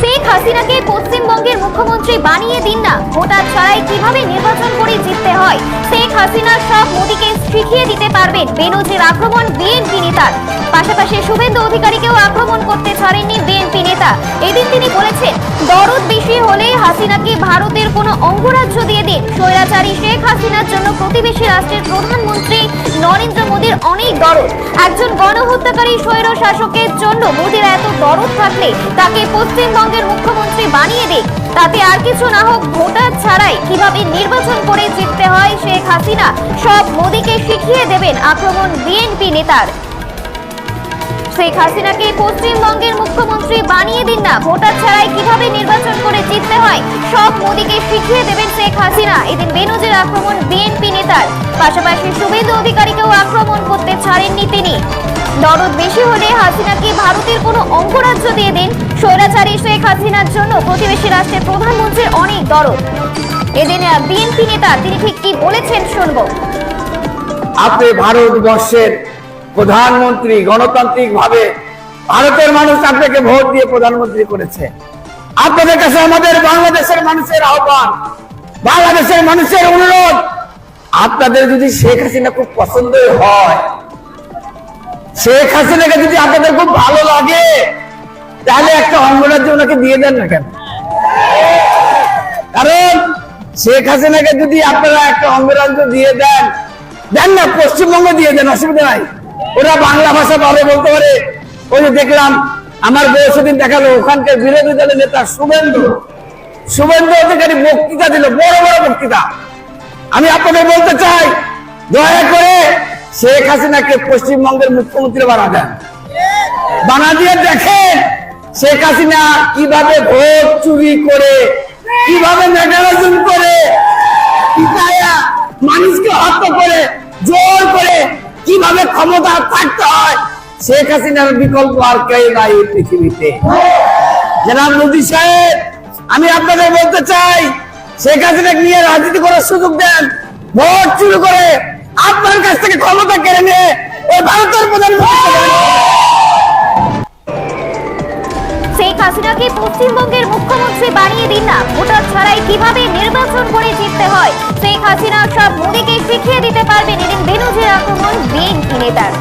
শেখ হাসিনাকে পশ্চিমবঙ্গের মুখ্যমন্ত্রী বানিয়ে দিন না। ভোটার ছাড়াই কীভাবে নির্বাচন করে জিততে হয় হাসিনা সব মোদীকে শিখিয়ে দিতে পারবেন। বেনজির আক্রমণ বিএনপি নেতার। পাশাপাশি শুভেন্দু অধিকারীকেও আক্রমণ করতে ছাড়েননি বিএনপি নেতা। এদিন তিনি বলেছেন, দরদ বেশি হলে হাসিনাকে ভারতের কোনো অঙ্গরাজ্য দিয়ে দিন। স্বৈরাচারী শেখ হাসিনার জন্য প্রতিবেশী রাষ্ট্রের প্রধানমন্ত্রী নরেন্দ্র মোদীর অনেক দরদ। একজন গণহত্যাকারী স্বৈর শাসকের জন্য মোদীর এত দরদ থাকলে তাকে পশ্চিমবঙ্গের মুখ্যমন্ত্রী বানিয়ে দিক তাতে আর কিছু না হোক, ভোটার ছাড়াই কীভাবে নির্বাচন করে জিততে হয় শেখ হাসিনা। সব মোদীকে শিখিয়ে দেবেন আক্রমণ বিএনপি নেতার। শেখ হাসিনাকে পশ্চিমবঙ্গের মুখ্যমন্ত্রী বানিয়ে দিন না। ভোটার ছাড়াই কীভাবে নির্বাচন করে জিততে হয়, সব মোদীকে শিখিয়ে দেবেন শেখ হাসিনা। এদিন বেনজির আক্রমণ বিএনপি নেতার। পাশাপাশি শুভেন্দু অধিকারীকেও আক্রমণ করতে ছাড়েননি তিনি। দরদ বেশি হলে হাসিনাকে ভারতের কোনো অঙ্গরাজ্য দিয়ে দিন। স্বৈরাচারী শেখ হাসিনার জন্য প্রতিবেশী রাষ্ট্রের প্রধানমন্ত্রীর অনেক দরদ। এদিন বিএনপি নেতা তিনি ঠিক কি বলেছেন শুনব। আপনি ভারতবর্ষের প্রধানমন্ত্রী গণতান্ত্রিক ভাবে ভারতের মানুষ আপনাকে ভোট দিয়ে প্রধানমন্ত্রী করেছে। আপনাদের কাছে আমাদের বাংলাদেশের মানুষের আহ্বান, বাংলাদেশের মানুষের অনুরোধ, আপনাদের যদি শেখ হাসিনা খুব পছন্দ হয়, শেখ হাসিনাকে যদি আপনাদের খুব ভালো লাগে, তাহলে একটা অঙ্গরাজ্য ওনাকে দিয়ে দেন না কেন? কারণ শেখ হাসিনাকে যদি আপনারা একটা অঙ্গরাজ্য দিয়ে দেন দেন না, পশ্চিমবঙ্গ দিয়ে দেন, অসুবিধা নাই। ওরা বাংলা ভাষা ভালো বলতে পারে। ওই যে দেখলাম, আমার বউ সেদিন দেখাল, ওখানকার বিরোধী দলের নেতা শুভেন্দু। শুভেন্দু অধিকারী বক্তৃতা দিল, বড় বড় বক্তৃতা। আমি আপনাদের বলতে চাই, দয়া করে শেখ হাসিনাকে পশ্চিমবঙ্গের মুখ্যমন্ত্রী বানা দেন। বানা দিয়ে দেখেন শেখ হাসিনা কীভাবে ভোট চুরি করে কীভাবে মেটারাজন করে? পিটায়া মানুষকে হত্যা করে, জোর করে কীভাবে ক্ষমতা থাকতে হয়? শেখ হাসিনার বিকল্প আর কেউ নাই এই পৃথিবীতে। জনাব মোদী সাহেব, আমি আপনাদের বলতে চাই, শেখ হাসিনাকে নিয়ে রাজনীতি করার সুযোগ দেন। ভোট চুরি করে আপনার কাছ থেকে ক্ষমতা কেড়ে নিয়ে ওই ভারতের প্রধানমন্ত্রী। শেখ হাসিনাকে পশ্চিমবঙ্গের মুখ্যমন্ত্রী বানিয়ে দিন না। ভোটার ছাড়াই কীভাবে নির্বাচন করে জিততে হয়, শেখ হাসিনা সব মোদীকে শিখিয়ে দিতে পারবেন এদিন বেনুজের আক্রমণ, বিএনপি নেতার।